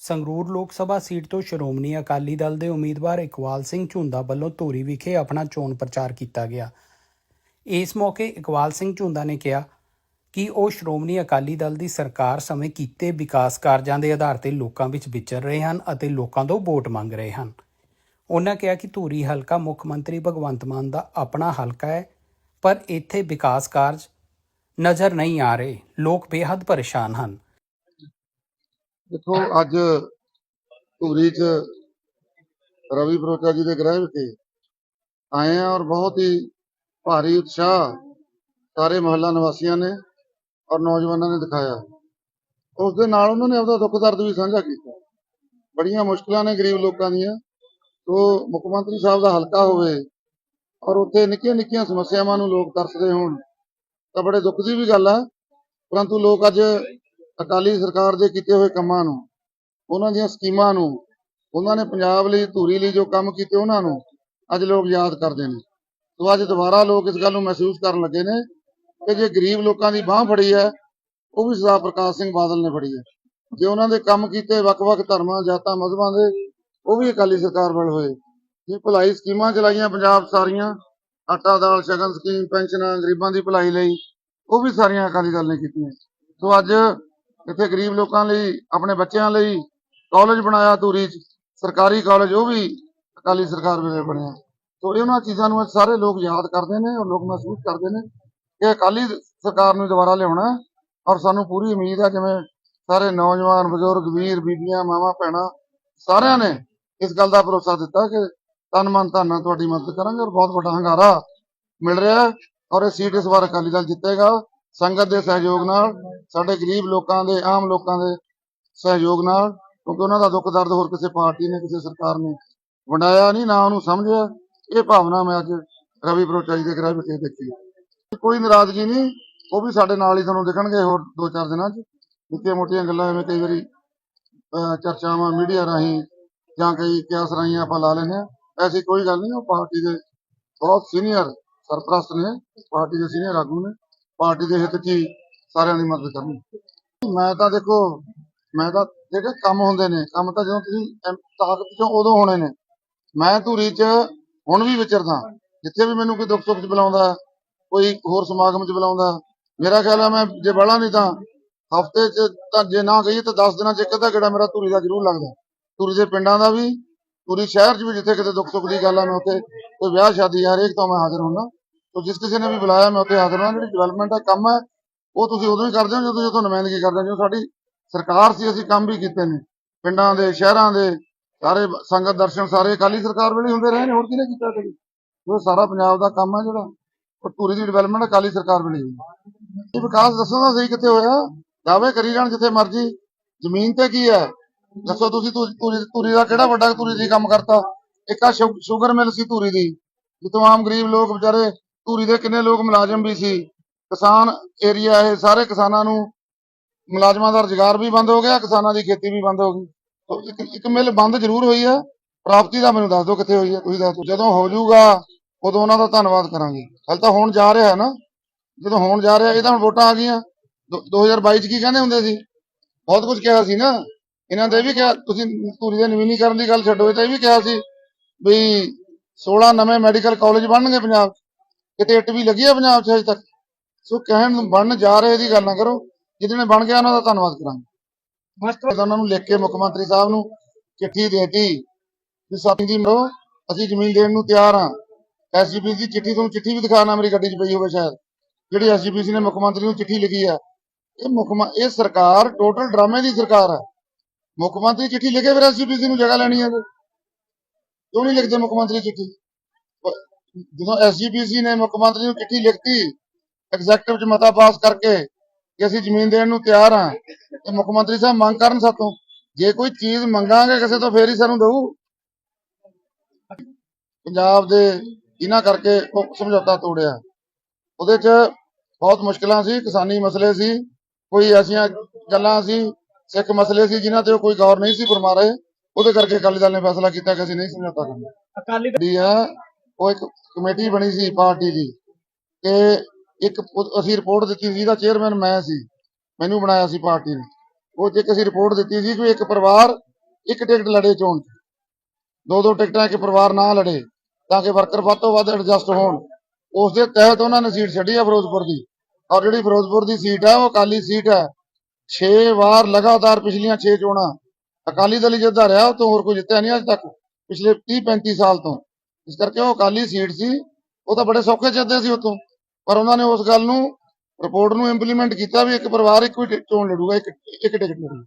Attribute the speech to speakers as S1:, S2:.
S1: ਸੰਗਰੂਰ ਲੋਕ ਸਭਾ ਸੀਟ ਤੋਂ ਸ਼੍ਰੋਮਣੀ ਅਕਾਲੀ ਦਲ ਦੇ ਉਮੀਦਵਾਰ ਇਕਬਾਲ ਸਿੰਘ ਝੁੰਦਾ ਵੱਲੋਂ ਧੂਰੀ ਵਿਖੇ ਆਪਣਾ ਚੋਣ ਪ੍ਰਚਾਰ ਕੀਤਾ ਗਿਆ। ਇਸ ਮੌਕੇ ਇਕਬਾਲ ਸਿੰਘ ਝੁੰਦਾ ਨੇ ਕਿਹਾ ਕਿ ਉਹ ਸ਼੍ਰੋਮਣੀ ਅਕਾਲੀ ਦਲ ਦੀ ਸਰਕਾਰ ਸਮੇਂ ਕੀਤੇ ਵਿਕਾਸ ਕਾਰਜਾਂ ਦੇ ਆਧਾਰ ਤੇ ਲੋਕਾਂ ਵਿੱਚ ਵਿਚਰ ਰਹੇ ਹਨ ਅਤੇ ਲੋਕਾਂ ਤੋਂ ਵੋਟ ਮੰਗ ਰਹੇ ਹਨ। ਉਹਨਾਂ ਕਿਹਾ ਕਿ ਧੂਰੀ ਹਲਕਾ ਮੁੱਖ ਮੰਤਰੀ ਭਗਵੰਤ ਮਾਨ ਦਾ ਆਪਣਾ ਹਲਕਾ ਹੈ, ਪਰ ਇੱਥੇ ਵਿਕਾਸ ਕਾਰਜ ਨਜ਼ਰ ਨਹੀਂ ਆ ਰਹੇ। ਲੋਕ ਬੇਹੱਦ ਪਰੇਸ਼ਾਨ ਹਨ।
S2: ਦੇਖੋ, ਅੱਜ ਧੂਰੀ ਚ ਰਵੀ ਬਰੋਚਾ ਜੀ ਦੇ ਗ੍ਰਹਿ ਵਿਖੇ ਆਏ ਆ ਔਰ ਬਹੁਤ ਹੀ ਭਾਰੀ ਉਤਸ਼ਾਹ ਸਾਰੇ ਮਹੱਲਾ ਨਿਵਾਸੀਆਂ ਨੇ ਔਰ ਨੌਜਵਾਨਾਂ ਨੇ ਦਿਖਾਇਆ। ਉਸ ਦੇ ਨਾਲ ਉਹਨਾਂ ਨੇ ਆਪਦਾ ਦੁੱਖ ਦਰਦ ਵੀ ਸਾਂਝਾ ਕੀਤਾ। ਬੜੀਆਂ ਮੁਸ਼ਕਲਾਂ ਨੇ ਗਰੀਬ ਲੋਕਾਂ ਦੀਆਂ। ਤੋਂ ਮੁੱਖ ਮੰਤਰੀ ਸਾਹਿਬ ਦਾ ਹਲਕਾ ਹੋਵੇ ਔਰ ਉੱਥੇ ਨਿੱਕੀਆਂ ਨਿੱਕੀਆਂ ਸਮੱਸਿਆਵਾਂ ਨੂੰ ਲੋਕ ਤਰਸਦੇ ਹੋਣ ਤਾਂ ਬੜੇ ਦੁੱਖ ਦੀ ਵੀ ਗੱਲ ਆ। ਪਰੰਤੂ ਲੋਕ ਅੱਜ ਅਕਾਲੀ ਸਰਕਾਰ ਦੇ ਕੀਤੇ ਹੋਏ ਕੰਮਾਂ ਨੂੰ, ਉਹਨਾਂ ਦੀਆਂ ਸਕੀਮਾਂ ਨੂੰ, ਉਹਨਾਂ ਨੇ ਪੰਜਾਬ ਲਈ, ਧੂਰੀ ਲਈ ਜੋ ਕੰਮ ਕੀਤੇ ਉਹਨਾਂ ਨੂੰ ਅੱਜ ਲੋਕ ਯਾਦ ਕਰਦੇ ਨੇ। ਸੋ ਅੱਜ ਦੁਬਾਰਾ ਲੋਕ ਇਸ ਗੱਲ ਨੂੰ ਮਹਿਸੂਸ ਕਰਨ ਲੱਗੇ ਨੇ ਕਿ ਜੇ ਗਰੀਬ ਲੋਕਾਂ ਦੀ ਬਾਹ ਫੜੀ ਹੈ, ਉਹ ਵੀ ਸਰਦਾਰ ਪ੍ਰਕਾਸ਼ ਸਿੰਘ ਬਾਦਲ ਨੇ ਫੜੀ ਹੈ। ਜੇ ਉਹਨਾਂ ਦੇ ਕੰਮ ਕੀਤੇ ਵੱਖ-ਵੱਖ ਧਰਮਾਂ, ਜਾਤਾਂ, ਮਜ਼ਹਬਾਂ ਦੇ, ਉਹ ਵੀ ਅਕਾਲੀ ਸਰਕਾਰ ਵੱਲ ਹੋਏ। ਜੇ ਭਲਾਈ ਸਕੀਮਾਂ ਚਲਾਈਆਂ ਪੰਜਾਬ ਸਾਰੀਆਂ, ਆਟਾ ਦਾਲ, ਸ਼ਗਨ ਸਕੀਮ, ਪੈਨਸ਼ਨਾਂ, ਗਰੀਬਾਂ ਦੀ ਭਲਾਈ ਲਈ, ਉਹ ਵੀ ਸਾਰੀਆਂ ਅਕਾਲੀ ਦਲ ਨੇ ਕੀਤੀਆਂ। ਸੋ ਅੱਜ ਇੱਥੇ ਗਰੀਬ ਲੋਕਾਂ ਲਈ, ਆਪਣੇ ਬੱਚਿਆਂ ਲਈ ਕਾਲਜ ਬਣਾਇਆ ਧੂਰੀ ਚ, ਸਰਕਾਰੀ ਕਾਲਜ ਉਹ ਵੀ ਅਕਾਲੀ ਸਰਕਾਰ ਵੇਲੇ ਬਣਿਆ। ਸੋ ਇਹਨਾਂ ਚੀਜ਼ਾਂ ਨੂੰ ਅੱਜ ਸਾਰੇ ਲੋਕ ਯਾਦ ਕਰਦੇ ਨੇ ਔਰ ਲੋਕ ਮਹਿਸੂਸ ਕਰਦੇ ਨੇ ਕਿ ਅਕਾਲੀ ਸਰਕਾਰ ਨੂੰ ਦੁਬਾਰਾ ਲਿਆਉਣਾ ਔਰ ਸਾਨੂੰ ਪੂਰੀ ਉਮੀਦ ਹੈ ਜਿਵੇਂ ਸਾਰੇ ਨੌਜਵਾਨ, ਬਜ਼ੁਰਗ, ਵੀਰ, ਬੀਬੀਆਂ, ਮਾਵਾਂ, ਭੈਣਾਂ ਸਾਰਿਆਂ ਨੇ ਇਸ ਗੱਲ ਦਾ ਭਰੋਸਾ ਦਿੱਤਾ ਕਿ ਤਨ ਮਨ ਧਨ ਨਾਲ ਤੁਹਾਡੀ ਮਦਦ ਕਰਾਂਗੇ ਔਰ ਬਹੁਤ ਵੱਡਾ ਹੰਗਾਰਾ ਮਿਲ ਰਿਹਾ ਔਰ ਇਹ ਸੀਟ ਇਸ ਵਾਰ ਅਕਾਲੀ ਦਲ ਜਿੱਤੇਗਾ। ਸੰਗਤ ਦੇ ਸਹਿਯੋਗ ਨਾਲ, ਸਾਡੇ ਗਰੀਬ ਲੋਕਾਂ ਦੇ, ਆਮ ਲੋਕਾਂ ਦੇ ਸਹਿਯੋਗ ਨਾਲ, ਕਿਉਂਕਿ ਉਹਨਾਂ ਦਾ ਦੁੱਖ ਦਰਦ ਹੋਰ ਕਿਸੇ ਪਾਰਟੀ ਨੇ, ਕਿਸੇ ਸਰਕਾਰ ਨੇ ਵੰਡਾਇਆ ਨਹੀਂ, ਨਾ ਉਹਨੂੰ ਸਮਝਿਆ। ਇਹ ਭਾਵਨਾ ਮੈਂ ਅੱਜ ਰਵੀ ਬਰੋਚਾਈ ਦੇ ਗ੍ਰਹਿ ਵਿਖੇ ਦੇਖੀ। ਕੋਈ ਨਾਰਾਜ਼ਗੀ ਨਹੀਂ, ਉਹ ਵੀ ਸਾਡੇ ਨਾਲ ਹੀ ਤੁਹਾਨੂੰ ਦਿਖਣਗੇ ਹੋਰ ਦੋ ਚਾਰ ਦਿਨਾਂ 'ਚ। ਨਿੱਕੀਆਂ ਮੋਟੀਆਂ ਗੱਲਾਂ ਐਵੇਂ ਕਈ ਵਾਰੀ ਚਰਚਾਵਾਂ ਮੀਡੀਆ ਰਾਹੀਂ ਜਾਂ ਕਈ ਕਿਆਸ ਰਾਹੀਂ ਆਪਾਂ ਲਾ ਲੈਂਦੇ ਆ ਐਸੀ ਕੋਈ ਗੱਲ ਨਹੀਂ, ਉਹ ਪਾਰਟੀ ਦੇ ਬਹੁਤ ਸੀਨੀਅਰ, ਸਰਪ੍ਰਸਤ ਨੇ, ਪਾਰਟੀ ਦੇ ਸੀਨੀਅਰ ਆਗੂ ਨੇ। ਪਾਰਟੀ ਦੇ ਹਿੱਤ 'ਚ ਹੀ ਸਾਰਿਆਂ ਦੀ ਮਦਦ ਕਰਨੀ। ਮੈਂ ਤਾਂ ਦੇਖੋ, ਮੈਂ ਤਾਂ ਜਿਹੜੇ ਕੰਮ ਹੁੰਦੇ ਨੇ, ਕੰਮ ਤਾਂ ਜਦੋਂ ਤੁਸੀਂ ਤਾਕਤ 'ਚੋਂ ਉਦੋਂ ਹੋਣੇ ਨੇ। ਮੈਂ ਧੂਰੀ 'ਚ ਹੁਣ ਵੀ ਵਿਚਰਦਾ। ਜਿੱਥੇ ਵੀ ਮੈਨੂੰ ਕੋਈ ਦੁੱਖ ਸੁੱਖ 'ਚ ਬੁਲਾਉਂਦਾ, ਕੋਈ ਹੋਰ ਸਮਾਗਮ 'ਚ ਬੁਲਾਉਂਦਾ, ਮੇਰਾ ਖਿਆਲ ਆ ਮੈਂ ਜੇ ਬੜਾ ਨਹੀਂ ਤਾਂ ਹਫ਼ਤੇ 'ਚ ਤਾਂ ਜੇ ਨਾ ਗਈ ਤਾਂ 10 ਦਿਨਾਂ 'ਚ ਇੱਕ ਅੱਧਾ ਗੇੜਾ ਮੇਰਾ ਧੂਰੀ ਦਾ ਜ਼ਰੂਰ ਲੱਗਦਾ। ਧੂਰੀ ਦੇ ਪਿੰਡਾਂ ਦਾ ਵੀ, ਧੂਰੀ ਸ਼ਹਿਰ 'ਚ ਵੀ ਜਿੱਥੇ ਕਿਤੇ ਦੁੱਖ ਸੁੱਖ ਦੀ ਗੱਲ ਆ, ਮੈਂ ਉੱਥੇ ਕੋਈ ਵਿਆਹ ਸ਼ਾਦੀ ਹਰੇਕ ਤੋਂ ਮੈਂ ਹਾਜ਼ਰ ਹੁੰਦਾ। ਤੋ ਜਿਸ ਕਿਸੇ ਨੇ ਵੀ ਬੁਲਾਇਆ, ਮੈਂ ਉੱਥੇ ਹਾਜ਼ਰ ਹਾਂ, ਜਿਹੜੀ ਡਿਵੈਲਪਮੈਂਟ ਦਾ ਕੰਮ ਹੈ, ਉਹ ਤੁਸੀਂ ਉਦੋਂ ਹੀ ਕਰਦੇ ਹੋ, ਜਦੋਂ ਤੁਸੀਂ ਨੁਮਾਇੰਦਗੀ ਕਰਦੇ ਹੋ ਜਦੋਂ ਸਾਡੀ ਸਰਕਾਰ ਸੀ, ਅਸੀਂ ਕੰਮ ਵੀ ਕੀਤੇ ਨੇ, ਪਿੰਡਾਂ ਦੇ, ਸ਼ਹਿਰਾਂ ਦੇ, ਸਾਰੇ ਸੰਗਤ ਦਰਸ਼ਨ, ਸਾਰੇ ਅਕਾਲੀ ਸਰਕਾਰ ਵੇਲੇ ਹੁੰਦੇ ਰਹੇ ਨੇ, ਹੋਰ ਕਿਹਨੇ ਕੀਤਾ ਕਦੀ? ਉਹ ਸਾਰਾ ਪੰਜਾਬ ਦਾ ਕੰਮ ਹੈ ਜਿਹੜਾ, ਉਹ ਧੂਰੀ ਦੀ ਡਿਵੈਲਪਮੈਂਟ ਅਕਾਲੀ ਸਰਕਾਰ ਵੇਲੇ ਹੋਈ ਇਹ ਵਿਕਾਸ ਦੱਸੋ ਤਾਂ ਸਹੀ ਕਿੱਥੇ ਹੋਇਆ, ਦਾਅਵੇ ਕਰੀ ਜਾਣ ਜਿੱਥੇ ਮਰਜ਼ੀ, ਜ਼ਮੀਨ ਤੇ ਕੀ ਹੈ? ਦੱਸੋ ਤੁਸੀਂ ਧੂਰੀ ਧੂਰੀ ਦਾ ਕਿਹੜਾ ਵੱਡਾ ਧੂਰੀ ਦੀ ਕੰਮ ਕਰਤਾ? ਇੱਕ ਆ ਸ਼ੂਗਰ ਮਿਲ ਸੀ ਧੂਰੀ ਦੀ, ਜਿੱਥੋਂ ਆਮ ਗਰੀਬ ਲੋਕ ਵਿਚਾਰੇ ਧੂਰੀ ਦੇ ਕਿੰਨੇ ਲੋਕ ਮੁਲਾਜ਼ਮ ਵੀ ਸੀ। ਕਿਸਾਨ ਏਰੀਆ ਇਹ ਸਾਰੇ ਕਿਸਾਨਾਂ ਨੂੰ ਮੁਲਾਜ਼ਮਾਂ ਦਾ ਰੁਜ਼ਗਾਰ ਵੀ ਬੰਦ ਹੋ ਗਿਆ, ਕਿਸਾਨਾਂ ਦੀ ਖੇਤੀ ਵੀ ਬੰਦ ਹੋ ਗਈ। ਇੱਕ ਇੱਕ ਮਿਲ ਬੰਦ ਜ਼ਰੂਰ ਹੋਈ ਹੈ ਪ੍ਰਾਪਤੀ ਦਾ ਮੈਨੂੰ ਦੱਸ ਦਿਓ ਕਿੱਥੇ ਹੋਈ ਹੈ ਤੁਸੀਂ ਦੱਸ ਦਿਓ। ਜਦੋਂ ਹੋ ਜਾਊਗਾ, ਉਦੋਂ ਉਹਨਾਂ ਦਾ ਧੰਨਵਾਦ ਕਰਾਂਗੇ। ਹਾਲੇ ਤਾਂ ਹੋਣ ਜਾ ਰਿਹਾ ਹੈ ਨਾ। ਜਦੋਂ ਹੋਣ ਜਾ ਰਿਹਾ, ਇਹ ਤਾਂ ਹੁਣ ਵੋਟਾਂ ਆ ਗਈਆਂ। ਦੋ- 2022 ਚ ਕੀ ਕਹਿੰਦੇ ਹੁੰਦੇ ਸੀ? ਬਹੁਤ ਕੁਝ ਕਿਹਾ ਸੀ ਨਾ। ਇਹਨਾਂ ਦੇ ਵੀ ਕਿਹਾ, ਤੁਸੀਂ ਧੂਰੀ ਦੇ ਨਵੀਨੀਕਰਨ ਦੀ ਗੱਲ ਛੱਡੋ, ਇਹ ਤਾਂ ਇਹ ਵੀ ਕਿਹਾ ਸੀ ਵੀ 16 ਨਵੇਂ ਮੈਡੀਕਲ ਕਾਲਜ ਬਣਨਗੇ ਪੰਜਾਬ ਕਿਤੇ ਇੱਟ ਵੀ ਲੱਗੀ ਹੈ ਪੰਜਾਬ 'ਚ ਹਜੇ ਤੱਕ। ਸੋ ਕਹਿਣ ਨੂੰ ਬਣਨ ਜਾ ਰਹੇ ਦੀ ਗੱਲ ਨਾ ਕਰੋ। ਜਿਹਦੇ ਬਣ ਗਿਆ ਉਹਨਾਂ ਦਾ ਧੰਨਵਾਦ ਕਰਾਂਗੇ। ਤਾਂ ਉਹਨਾਂ ਨੂੰ ਲਿਖ ਕੇ ਮੁੱਖ ਮੰਤਰੀ ਸਾਹਿਬ ਨੂੰ ਚਿੱਠੀ ਦੇਤੀ ਵੀ ਸਾਡੀ ਦੀ ਮਰੋ ਅਸੀਂ ਜ਼ਮੀਨ ਦੇਣ ਨੂੰ ਤਿਆਰ ਹਾਂ। ਐਸਜੀਪੀਸੀ ਦੀ ਚਿੱਠੀ ਤੁਹਾਨੂੰ ਚਿੱਠੀ ਵੀ ਦਿਖਾਣਾ ਮੇਰੀ ਗੱਡੀ 'ਚ ਪਈ ਹੋਵੇ ਸ਼ਾਇਦ। ਜਿਹੜੀ ਐਸਜੀਪੀਸੀ ਨੇ ਮੁੱਖ ਮੰਤਰੀ ਨੂੰ ਚਿੱਠੀ ਲਿਖੀ ਹੈ ਇਹ ਮੁੱਖ ਇਹ ਸਰਕਾਰ ਟੋਟਲ ਡਰਾਮੇ ਦੀ ਸਰਕਾਰ ਹੈ ਮੁੱਖ ਮੰਤਰੀ ਚਿੱਠੀ ਲਿਖੇ ਫਿਰ ਐਸਜੀਪੀਸੀ ਨੂੰ ਜਗ੍ਹਾ ਲੈਣੀ ਹੈ ਕਿਉਂ ਨਹੀਂ ਲਿਖਦੇ ਮੁੱਖ ਮੰਤਰੀ ਚਿੱਠੀ? ਜਦੋਂ ਐਸਜੀਪੀਸੀ ਨੇ ਮੁੱਖ ਮੰਤਰੀ ਨੂੰ ਚਿੱਠੀ ਲਿਖਤੀ ਐਗਜ਼ੈਕਟਿਵ ਚ ਮਤਾ ਪਾਸ ਕਰਕੇ ਕਿ ਅਸੀਂ ਜ਼ਮੀਨ ਦੇਣ ਨੂੰ ਤਿਆਰ ਹਾਂ ਤੇ ਮੁੱਖ ਮੰਤਰੀ ਸਾਹਿਬ ਮੰਗ ਕਰਨ ਸਾਤੋਂ ਜੇ ਕੋਈ ਚੀਜ਼ ਮੰਗਾਂਗੇ ਕਿਸੇ ਤੋਂ ਫੇਰ ਹੀ ਸਾਨੂੰ ਦਊ। ਪੰਜਾਬ ਦੇ ਇਹਨਾਂ ਕਰਕੇ ਉਹ ਸਮਝੌਤਾ ਤੋੜਿਆ। ਉਹਦੇ ਚ ਬਹੁਤ ਮੁਸ਼ਕਲਾਂ ਸੀ ਕਿਸਾਨੀ ਮਸਲੇ ਸੀ ਕੋਈ ਐਸੀਆਂ ਗੱਲਾਂ ਸੀ ਸਿੱਖ ਮਸਲੇ ਸੀ ਜਿਨ੍ਹਾਂ ਤੇ ਕੋਈ ਗੌਰ ਨਹੀਂ ਸੀ ਫਰਮਾ ਰਹੇ ਉਹਦੇ ਕਰਕੇ ਅਕਾਲੀ ਦਲ ਨੇ ਫੈਸਲਾ ਕੀਤਾ ਕਿ ਅਸੀਂ ਨਹੀਂ ਸਮਝੌਤਾ ਕਰਨਾ।
S1: ਅਕਾਲੀ
S2: ਆ ਉਹ ਇੱਕ ਕਮੇਟੀ ਬਣੀ ਸੀ ਪਾਰਟੀ ਦੀ ਕਿ ਇੱਕ ਅਸੀਂ ਰਿਪੋਰਟ ਦਿੱਤੀ ਸੀ, ਇਹਦਾ ਚੇਅਰਮੈਨ ਮੈਂ ਸੀ, ਮੈਨੂੰ ਬਣਾਇਆ ਸੀ ਪਾਰਟੀ ਨੇ। ਉਹ 'ਚ ਇੱਕ ਅਸੀਂ ਰਿਪੋਰਟ ਦਿੱਤੀ ਸੀ ਕਿ ਇੱਕ ਪਰਿਵਾਰ ਇੱਕ ਟਿਕਟ ਲੜੇ ਚੋਣ ਦੋ ਦੋ ਟਿਕਟਾਂ ਇੱਕ ਪਰਿਵਾਰ ਨਾ ਲੜੇ, ਤਾਂ ਕਿ ਵਰਕਰ ਵੱਧ ਤੋਂ ਵੱਧ ਐਡਜਸਟ ਹੋਣ, ਉਸ ਦੇ ਤਹਿਤ ਉਹਨਾਂ ਨੇ ਸੀਟ ਛੱਡੀ ਆ ਫਿਰੋਜ਼ਪੁਰ ਦੀ। ਔਰ ਜਿਹੜੀ ਫਿਰੋਜ਼ਪੁਰ ਦੀ ਸੀਟ ਹੈ ਉਹ ਅਕਾਲੀ ਸੀਟ ਹੈ 6 ਵਾਰ ਲਗਾਤਾਰ ਪਿਛਲੀਆਂ 6 ਚੋਣਾਂ, ਅਕਾਲੀ ਦਲ ਹੀ ਜਿੱਤਦਾ ਰਿਹਾ, ਉਹ ਤੋਂ ਹੋਰ ਕੋਈ ਜਿੱਤਿਆ ਨਹੀਂ ਅੱਜ ਤੱਕ, ਪਿਛਲੇ 30 35 ਸਾਲ ਤੋਂ। ਇਸ ਕਰਕੇ ਉਹ ਅਕਾਲੀ ਸੀਟ ਸੀ। ਉਹ ਤਾਂ ਬੜੇ ਸੌਖੇ ਜਿੱਤਦੇ ਸੀ ਉਤੋਂ ਪਰ ਉਹਨਾਂ ਨੇ ਉਸ ਗੱਲ ਨੂੰ, ਰਿਪੋਰਟ ਨੂੰ ਇੰਪਲੀਮੈਂਟ ਕੀਤਾ ਵੀ ਇੱਕ ਪਰਿਵਾਰ ਇੱਕ ਹੀ ਚੋਣ ਲੜੂਗਾ, ਇੱਕ ਇੱਕ ਟਿਕਟ ਲੜੂਗਾ।